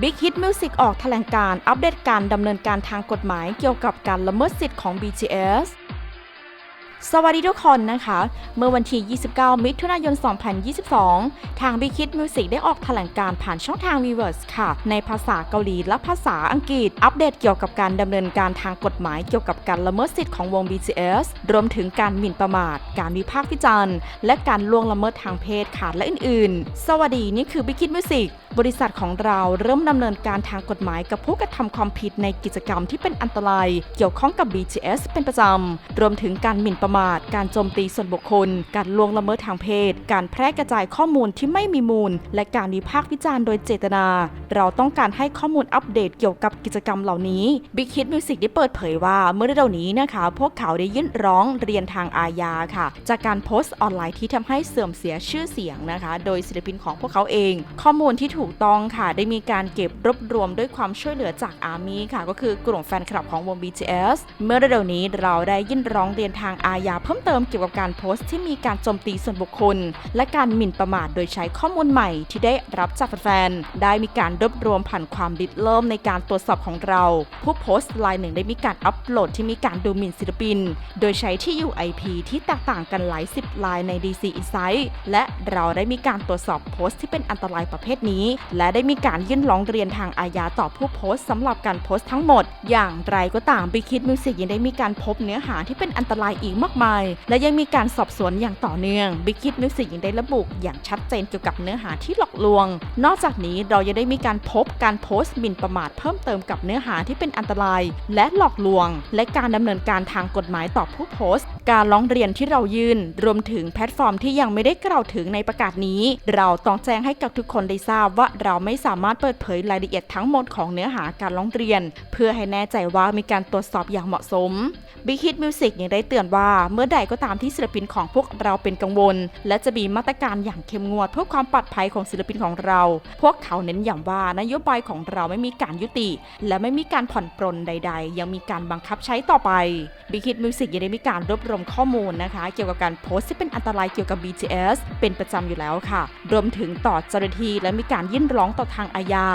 Big Hit Music ออกแถลงการอัปเดตการดำเนินการทางกฎหมายเกี่ยวกับการละเมิดสิทธิ์ของ BTS สวัสดีทุกคนนะคะ เมื่อวันที่ 29 มิถุนายน 2022 ทาง Big Hit Music ได้ออกแถลงการผ่านช่องทาง Weverse ค่ะ ในภาษาเกาหลีและภาษาอังกฤษ อัปเดตเกี่ยวกับการดำเนินการทางกฎหมายเกี่ยวกับการละเมิดสิทธิ์ของวง BTS รวมถึงการหมิ่นประมาท การวิพากษ์วิจารณ์และการล่วงละเมิดทางเพศค่ะและอื่น ๆ สวัสดีนี่คือ Big Hit Music บริษัทของเราเริ่มดำเนินการทางกฎหมายกับผู้กระทำความผิดในกิจกรรมที่เป็นอันตราย เกี่ยวข้องกับ BTS เป็นประจำรวมถึงการหมิ่นประมาท การโจมตีส่วนบุคคล การล่วงละเมิดทางเพศ การแพร่กระจายข้อมูลที่ไม่มีมูล และการวิพากษ์วิจารณ์โดยเจตนา เราต้องการให้ข้อมูลอัปเดตเกี่ยวกับกิจกรรมเหล่านี้ Big Hit Music ได้เปิดเผยว่าเมื่อเร็วๆนี้นะคะ พวกเขาได้ยื่นร้องเรียนทางอาญาค่ะ จากการโพสต์ออนไลน์ที่ทำให้เสื่อมเสียชื่อเสียงนะคะ โดยศิลปินของพวกเขาเอง ข้อมูลที่ถูกต้องค่ะ ได้มีการเก็บรวบรวมด้วยความช่วยเหลือจากอาร์มี่ค่ะ ก็คือกลุ่มแฟนคลับของวง BTS เมื่อเร็วๆนี้เราได้ยื่นร้องเรียนทางอาญาเพิ่มเติมเกี่ยวกับการโพสต์ที่มีการโจมตีส่วนบุคคล และการหมิ่นประมาทโดยใช้ข้อมูลใหม่ที่ได้รับจากแฟนๆได้มีการรวบรวมผ่านความดิดเริ่มในการตรวจสอบของเรา ผู้โพสต์รายหนึ่งได้มีการอัปโหลดที่มีการดูหมิ่นศิลปิน โดยใช้ที่อยู่ IP ที่แตกต่างกันหลายสิบลายใน DC Insight และเราได้มีการตรวจสอบโพสต์ที่เป็นอันตรายประเภทนี้ และได้มีการยื่นร้องเรียนทางอาญาต่อผู้โพสต์สำหรับการโพสต์ทั้งหมด อย่างไรก็ตาม Big Hit Music ยังได้มีการพบเนื้อหาที่เป็นอันตรายอีกมากมาย และยังมีการสอบสวนอย่างต่อเนื่อง Big Hit Music ยังได้ระบุอย่างชัดเจนเกี่ยวกับเนื้อหาที่หลอกลวง นอกจากนี้เรายังได้มีการพบการโพสต์หมิ่นประมาทเพิ่มเติมกับเนื้อหาที่เป็นอันตราย และหลอกลวง และการดำเนินการทางกฎหมายต่อผู้โพสต์ การร้องเรียนที่เรายื่น รวมถึงแพลตฟอร์มที่ยังไม่ได้กล่าวถึงในประกาศนี้ เราต้องแจ้งให้กับทุกคนได้ทราบว่าเราไม่สามารถเปิดเผยรายละเอียดทั้งหมดของเนื้อหาการร้องเรียน เพื่อให้แน่ใจว่ามีการตรวจสอบอย่างเหมาะสม Big Hit Music ยังได้เตือนว่าเมื่อใดก็ตามที่ศิลปินของพวกเราเป็นกังวล และจะมีมาตรการอย่างเข้มงวดเพื่อความปลอดภัยของศิลปินของเรา พวกเขาเน้นย้ำว่านโยบายของเราไม่มีการยุติ และไม่มีการผ่อนปรนใด ๆ ยังมีการบังคับใช้ต่อไป Big Hit Music ยังได้มีการรวบรวมข้อมูลนะคะ เกี่ยวกับการโพสต์ที่เป็นอันตรายเกี่ยวกับ BTS เป็นประจำอยู่แล้วค่ะ รวมถึงต่อเจ้าหน้าที่และมีการยื่นร้องต่อทางอาญา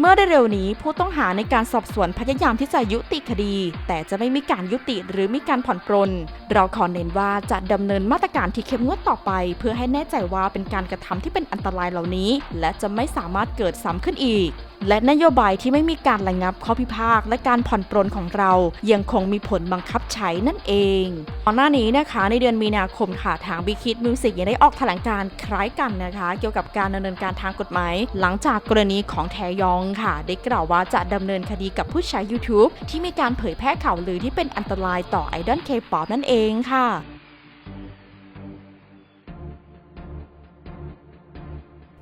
เมื่อเร็วๆนี้ผู้ต้องหาในการสอบสวนพยายามที่จะยุติคดี แต่จะไม่มีการยุติหรือมีการผ่อนปรน เราขอเน้นว่าจะดำเนินมาตรการที่เข้มงวดต่อไป เพื่อให้แน่ใจว่าเป็นการกระทำที่เป็นอันตรายเหล่านี้ และจะไม่สามารถเกิดซ้ำขึ้นอีก และนโยบายที่ไม่มีการระงับข้อพิพาทและการผ่อนปรนของเรายังคงมีผลบังคับใช้นั่นเองก่อนหน้านี้นะคะในเดือนมีนาคมค่ะทาง Big Hit Music ยังได้ออกแถลงการ์คล้ายกันนะคะ เกี่ยวกับการดำเนินการทางกฎหมาย หลังจากกรณีของแทยองค่ะ ได้กล่าวว่าจะดำเนินคดีกับผู้ใช้ YouTube ที่มีการเผยแพร่ข่าวลือที่เป็นอันตรายต่อไอดอลเคป๊อปนั่นเองค่ะ